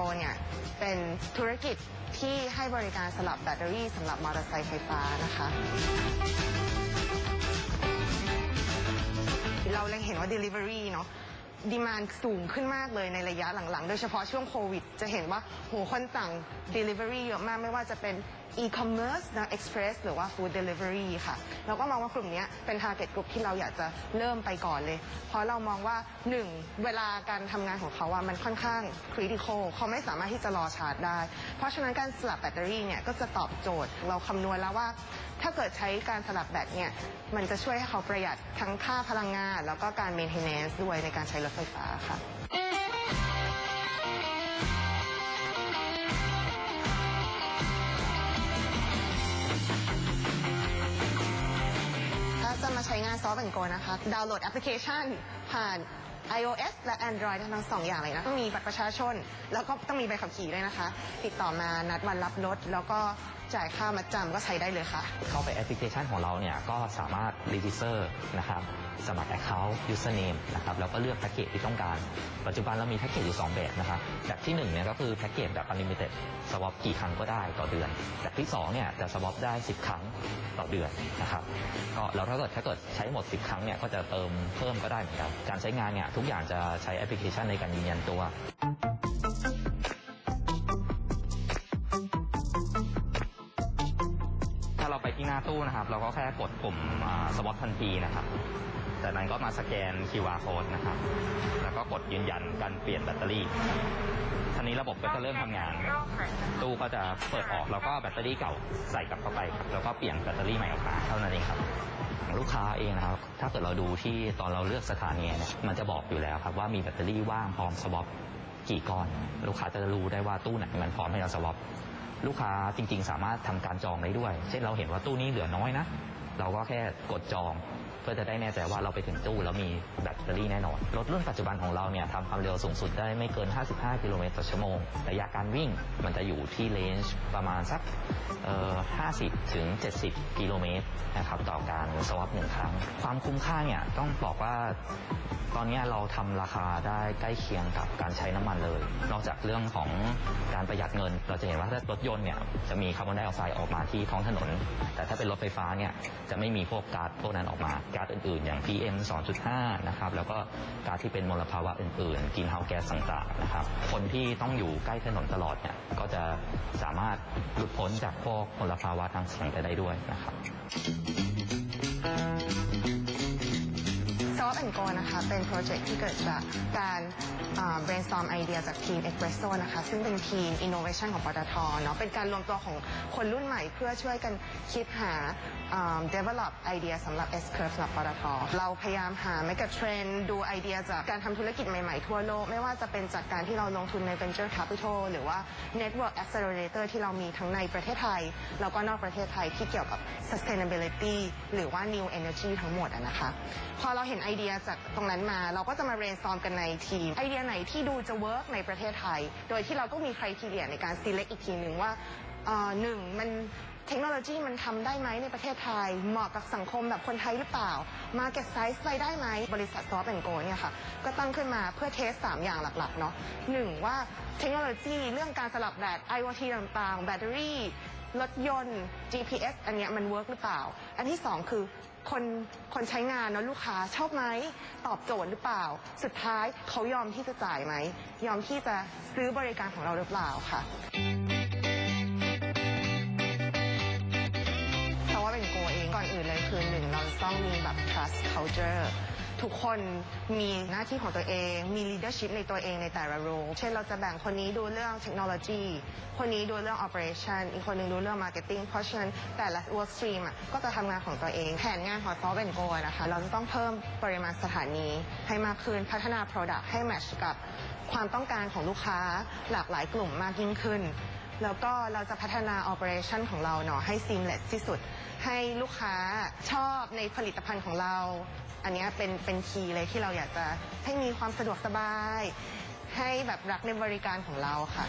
โกเนี่ยเป็นธุรกิจที่ให้บริการสลับแบตเตอรี่สำหรับมอเตอร์ไซค์ไฟฟ้านะคะ เราเล็งเห็นว่า Delivery เนาะดีมานสูงขึ้นมากเลยในระยะหลังๆ โดยเฉพาะช่วงโควิด จะเห็นว่าโหคนสั่ง Delivery เยอะมากไม่ว่าจะเป็น e-commerce นะ express หรือว่า food delivery ค่ะ เราก็มองว่ากลุ่มนี้เป็น target group ที่เราอยากจะเริ่มไปก่อนเลย เพราะเรามองว่า 1. เวลาการทำงานของเขาว่ามันค่อนข้าง critical เขาไม่สามารถที่จะรอชาร์จได้ เพราะฉะนั้นการสลับแบตเตอรี่เนี่ยก็จะตอบโจทย์ เราคำนวณแล้วว่า ถ้าเกิดใช้การสลับแบตเนี่ยมันจะช่วยให้เขาประหยัดทั้งค่าพลังงาน แล้วก็การ maintenance ด้วยในการใช้รถไฟฟ้าค่ะ งานซอฟต์แอนโกนะคะ ดาวน์โหลดแอปพลิเคชัน ผ่าน iOS และ Android ทั้งสองอย่างเลยนะ ต้องมีบัตรประชาชน แล้วก็ต้องมีใบขับขี่ด้วยนะคะ ติดต่อมานัดวันรับรถ แล้วก็จ่ายค่ามัดจำก็ใช้ได้เลยค่ะ เข้าไปแอปพลิเคชันของเราเนี่ยก็สามารถรีจิสเตอร์นะครับ สมัคร Account Username นะครับแล้วก็เลือกแพ็กเกจที่ต้องการ ปัจจุบันเรามีแพ็กเกจอยู่2แบบนะครับแบบที่1เนี่ยก็คือแพ็กเกจแบบ Unlimited สวอปกี่ครั้งก็ได้ต่อเดือน แบบที่2เนี่ยจะสวอปได้ 10 ครั้งต่อเดือนนะครับก็แล้วถ้าเกิดถ้าเกิดใช้หมด 10 ครั้งเนี่ยก็จะเติมเพิ่มก็ได้เหมือนกันการใช้งานเนี่ยทุกอย่างจะใช้แอปพลิเคชันในการยืนยันตัว ตู้นะครับ เราก็แค่กดปุ่มสวอปทันทีนะครับจากนั้นก็มาสแกน QR code นะครับ แล้วก็กดยืนยันการเปลี่ยนแบตเตอรี่ทีนี้ระบบก็จะเริ่มทำงาน ตู้ก็จะเปิดออกแล้วก็แบตเตอรี่เก่าใส่กลับเข้าไปครับแล้วก็เปลี่ยนแบตเตอรี่ใหม่ออกมาเท่านั้นเองครับลูกค้าเองนะครับ ถ้าเกิดเราดูที่ตอนเราเลือกสถานีเนี่ยมันจะบอกอยู่แล้วครับว่ามีแบตเตอรี่ว่างพร้อมสวอปกี่ก้อน ลูกค้าจะรู้ได้ว่าตู้ไหนมันพร้อมให้เราสวอป ลูกค้าจริงๆ สามารถทำการจองได้ด้วย เช่นเราเห็นว่าตู้นี้เหลือน้อยนะ เราก็แค่กดจอง เพื่อจะได้แน่ใจว่าเราไปถึงตู้แล้วมีแบตเตอรี่แน่นอน รถรุ่นปัจจุบันของเราเนี่ยทำความเร็วสูงสุดได้ไม่เกิน 55 กิโลเมตรต่อชั่วโมง ระยะการวิ่งมันจะอยู่ที่เลนจ์ประมาณสักเอ่อ50 ถึง 70 กิโลเมตรนะครับต่อการสวอปหนึ่งครั้ง ความคุ้มค่าเนี่ยต้องบอกว่า ตอนนี้เราทำราคาได้ใกล้เคียงกับการใช้น้ำมันเลย นอกจากเรื่องของการประหยัดเงิน เราจะเห็นว่าถ้ารถยนต์เนี่ยจะมีคาร์บอนไดออกไซด์ออกมาที่ท้องถนน แต่ถ้าเป็นรถไฟฟ้าเนี่ยจะไม่มีพวกก๊าซพวกนั้นออกมาก๊าซอื่นๆ อย่าง PM 2.5 นะครับแล้วก็ก๊าซที่เป็นมลภาวะอื่นๆกินเฮาแก๊สต่างๆนะครับคนที่ต้องอยู่ใกล้ถนนตลอดเนี่ยก็จะสามารถหลุดพ้นจากพวกมลภาวะทางเสียงไปได้ด้วยนะครับ ซอฟต์แอนโกนะคะเป็นโปรเจกต์ที่เกิดจากการ brainstorm ไอเดียจากทีม Espresso นะคะซึ่งเป็นทีม innovation ของปตทเนาะเป็นการรวมตัวของคนรุ่นใหม่เพื่อช่วยกันคิดหา develop ไอเดียสำหรับ S curve สำหรับปตทเราพยายามหา mega trend ดูไอเดียจากการทำธุรกิจใหม่ๆ ทั่วโลก ไม่ว่าจะเป็นจากการที่เราลงทุนใน venture capital หรือว่า network accelerator ที่เรามีทั้งในประเทศไทย แล้วก็นอกประเทศไทยที่เกี่ยวกับ sustainability หรือว่า new energy ทั้งหมดนะคะพอเราเห็นไอเดียจากตรงนั้นมา เราก็จะมา brainstorm กันในทีม ไอเดียไหนที่ดูจะ work ในประเทศไทย โดยที่เราก็มี criteria ในการ select อีกทีหนึ่งว่าเอ่อหนึ่งมันเทคโนโลยีมันทำได้ไหมในประเทศไทย เหมาะกับสังคมแบบคนไทยหรือเปล่า market size ไปได้ไหมบริษัท Soft and Go เนี่ยค่ะ ก็ตั้งขึ้นมาเพื่อเทส 3 อย่างหลักๆเนาะหนึ่งว่าเทคโนโลยีเรื่องการสลับแบต IoT ต่างๆ แบตเตอรี่ รถยนต์ GPS อันเนี้ยมันเวิร์กหรือเปล่า อันที่สองคือคนคนใช้งานเนาะลูกค้าชอบไหมตอบโจทย์หรือเปล่า สุดท้ายเขายอมที่จะจ่ายไหม ยอมที่จะซื้อบริการของเราหรือเปล่าค่ะเพราะว่าเป็นโกเองก่อนอื่นเลยคือหนึ่งเราต้องมีแบบ trust culture ทุกคนมีหน้าที่ของตัวเอง มี leadership ในตัวเองในแต่ละ role เช่นเราจะแบ่งคนนี้ดูเรื่องเทคโนโลยีคนนี้ดูเรื่อง operation อีกคนหนึงดูเรื่อง marketing เพราะฉะนั้นแต่ละ work stream อะก็จะทำงานของตัวเอง แผนงานของ Soft and Go อะนะคะ เราจะต้องเพิ่มปริมาณสถานีให้มากขึ้น พัฒนา product ให้ match กับความต้องการของลูกค้าหลากหลายกลุ่มมากยิ่งขึ้น แล้วก็เราจะพัฒนา operation ของเราเนาะให้ seamless ที่สุด ให้ลูกค้าชอบในผลิตภัณฑ์ของเรา อันนี้เป็นเป็นคีย์เลยที่เราอยากจะให้มีความสะดวกสบาย ให้แบบรักในบริการของเราค่ะ